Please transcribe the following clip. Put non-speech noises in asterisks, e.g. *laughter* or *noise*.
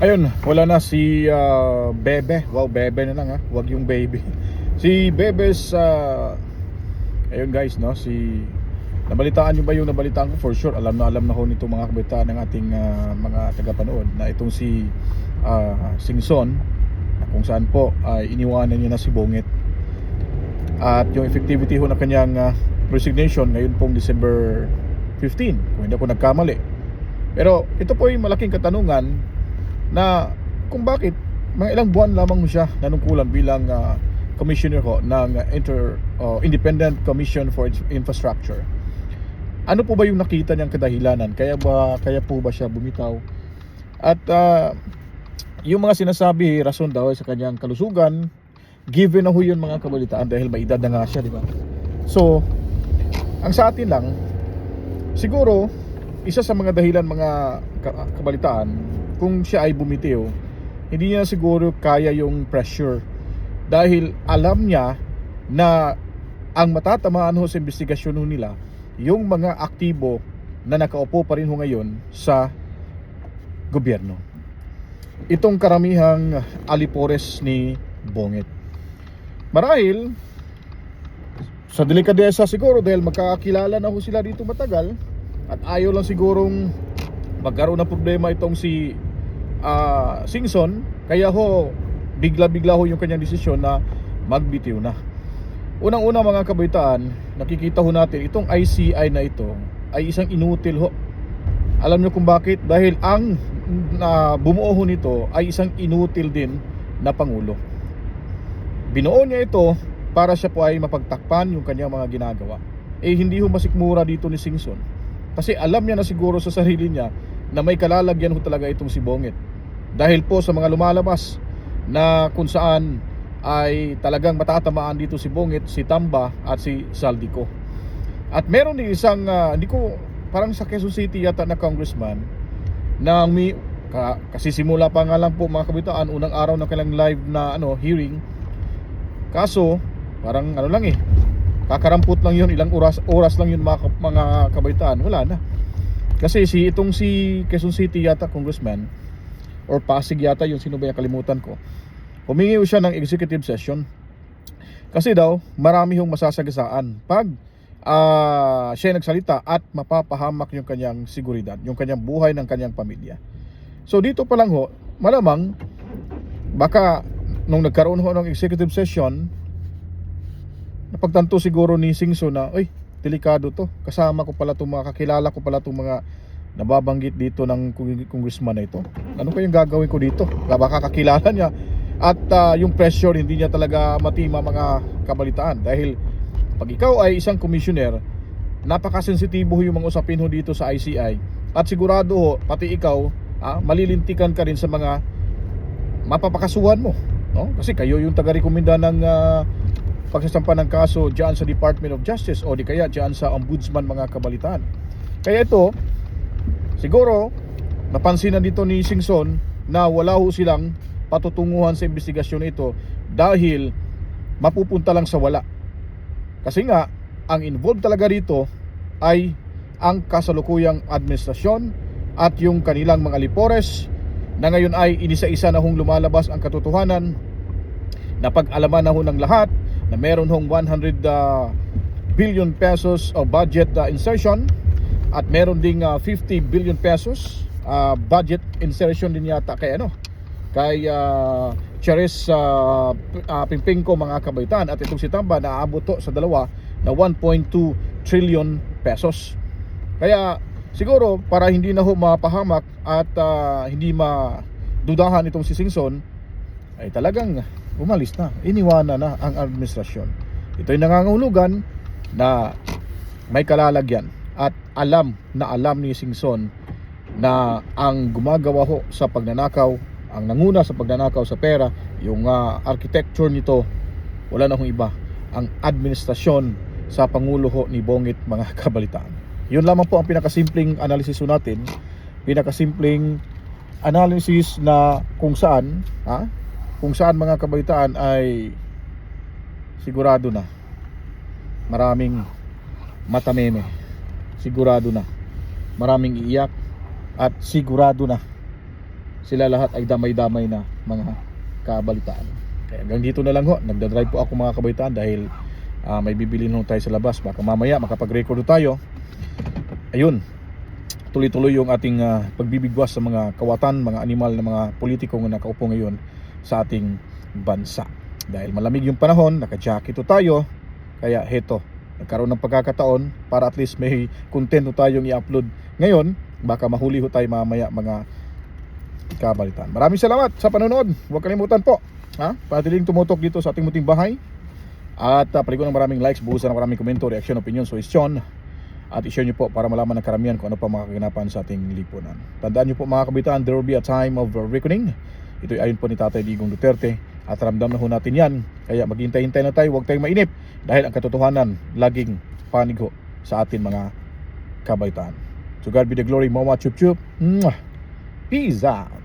Ayun, wala na si ah, Bebe. Wow, Bebe na lang ha. Wag yung baby. *laughs* Si Bebe's ah, ayun guys, no, si Nabalitaan niyo ba yung nabalitaan ko for sure? Alam na alam na ho nito mga kabataan ng ating ah, mga tagapanood na itong si ah, Singson kung saan po ay iniwanan niya na si Bongit. At yung effectivity ho na kanyang ah, resignation ngayon pong December 15 kung hindi ako nagkamali. Pero ito po yung malaking katanungan na kung bakit mga ilang buwan lamang siya nanungkulan bilang ah, commissioner ho ng Inter, oh, Independent Commission for Infrastructure. Ano po ba yung nakita niyang kadahilanan? Kaya ba kaya po ba siya bumitaw? At ah, yung mga sinasabi rason daw sa kanyang kalusugan, given na ho yun mga kabalitaan dahil may edad na nga siya, di ba? So, ang sa atin lang, siguro, isa sa mga dahilan mga ka- kabalitaan, kung siya ay bumitiw, hindi niya siguro kaya yung pressure. Dahil alam niya na ang matatamaan ho sa investigasyon ho nila, yung mga aktibo na nakaupo pa rin ho ngayon sa gobyerno. Itong karamihang alipores ni Bongit. Marahil, sa delikadesa siguro dahil magkakakilala na ho sila dito matagal at ayaw lang sigurong magkaroon ng problema itong si ah, Singson kaya ho bigla-bigla ho yung kanyang desisyon na magbitiw na unang-una mga kabaitaan nakikita ho natin itong ICI na ito ay isang inutil ho alam nyo kung bakit dahil ang na bumuo ho nito ay isang inutil din na pangulo binuo niya ito para siya po ay mapagtakpan yung kanyang mga ginagawa. Eh hindi ho masikmura dito ni Singson. Kasi alam niya na siguro sa sarili niya na may kalalagyan ho talaga itong si Bongit. Dahil po sa mga lumalabas na kung saan ay talagang matatamaan dito si Bongit, si Tamba at si Saldico. At meron din isang, ah, hindi ko, parang sa Quezon City yata na congressman na may, ka, kasi simula pa nga lang po mga kabitaan, unang araw ng kanilang live na ano, hearing, Kaso, parang ano lang eh, kakarampot lang yun, ilang oras, oras lang yun mga, mga kabaitaan, wala na. Kasi si itong si Quezon City yata congressman or Pasig yata yung sino ba yung kalimutan ko. Humingi siya ng executive session. Kasi daw marami hong masasagasaan pag ah, siya nagsalita at mapapahamak yung kanyang seguridad, yung kanyang buhay ng kanyang pamilya. So dito pa lang ho, malamang baka nung nagkaroon ho ng executive session, napagtanto siguro ni Singso na, oy, delikado to. Kasama ko pala itong mga, kakilala ko pala itong mga nababanggit dito ng congressman na ito. Ano kayang gagawin ko dito? Baka kakilala niya. At ah, yung pressure, hindi niya talaga matima mga kabalitaan. Dahil pag ikaw ay isang commissioner, napakasensitibo yung mga usapin ho dito sa ICI. At sigurado ho, pati ikaw, ah, malilintikan ka rin sa mga mapapakasuhan mo. No? Kasi kayo yung taga-rekomenda ng ah, pagsasampa ng kaso diyan sa Department of Justice o di kaya diyan sa Ombudsman mga kabalitaan. Kaya ito, siguro, napansin na dito ni Singson na wala ho silang patutunguhan sa investigasyon ito dahil mapupunta lang sa wala. Kasi nga, ang involved talaga rito ay ang kasalukuyang administrasyon at yung kanilang mga lipores na ngayon ay inisa-isa na hong lumalabas ang katotohanan na pag-alaman na ho ng lahat na meron hong 100 uh, billion pesos of budget uh, insertion at meron ding uh, 50 billion pesos uh, budget insertion din yata kay ano kay uh, Charis uh, uh, Pimpingko mga kabaitan. At itong si Tamba naabot to sa dalawa na 1.2 trillion pesos. Kaya siguro para hindi na ho mapahamak at ah, hindi madudahan itong si Singson ay talagang umalis na, iniwana na ang administrasyon. Ito'y nangangahulugan na may kalalagyan alam na alam ni Singson na ang gumagawa ho sa pagnanakaw, ang nanguna sa pagnanakaw sa pera, yung ah, architecture nito, wala na hong iba, ang administrasyon sa Pangulo ho ni Bongit mga *laughs* kabalitaan. Yun lamang po ang pinakasimpleng analysis ho natin, pinakasimpleng analysis na kung saan, ha, kung saan mga kabaitaan ay sigurado na maraming matameme sigurado na maraming iiyak at sigurado na sila lahat ay damay-damay na mga kabalitaan. Kaya hanggang dito na lang ho. Nagdadrive po ako mga kabalitaan dahil ah, may bibilin ho tayo sa labas. Baka mamaya makapag-record tayo. Ayun, tuloy-tuloy yung ating ah, pagbibigwas sa mga kawatan, mga animal na mga politiko na nakaupo ngayon sa ating bansa. Dahil malamig yung panahon, naka-jacket ho tayo, kaya heto, nagkaroon ng pagkakataon para at least may content ho tayong i-upload ngayon, baka mahuli ho tayo mamaya mga kabalitan. Maraming salamat sa panonood. Huwag kalimutan po, ha? Patiling tumutok dito sa ating muting bahay. At uh, paligo ng maraming likes, buhusan ng maraming komento, reaction, opinion, suggestion. At i-share nyo po para malaman ng karamihan kung ano pa mga kaganapan sa ating lipunan. Tandaan nyo po mga kabitan, there will be a time of reckoning. Ito ay ayon po ni Tatay Digong Duterte at ramdam na ho natin yan. Kaya maghintay-hintay na tayo, huwag tayong mainip dahil ang katotohanan laging panig ho sa atin mga kabaitan. To God be the glory, Mama Chup Chup. Peace out!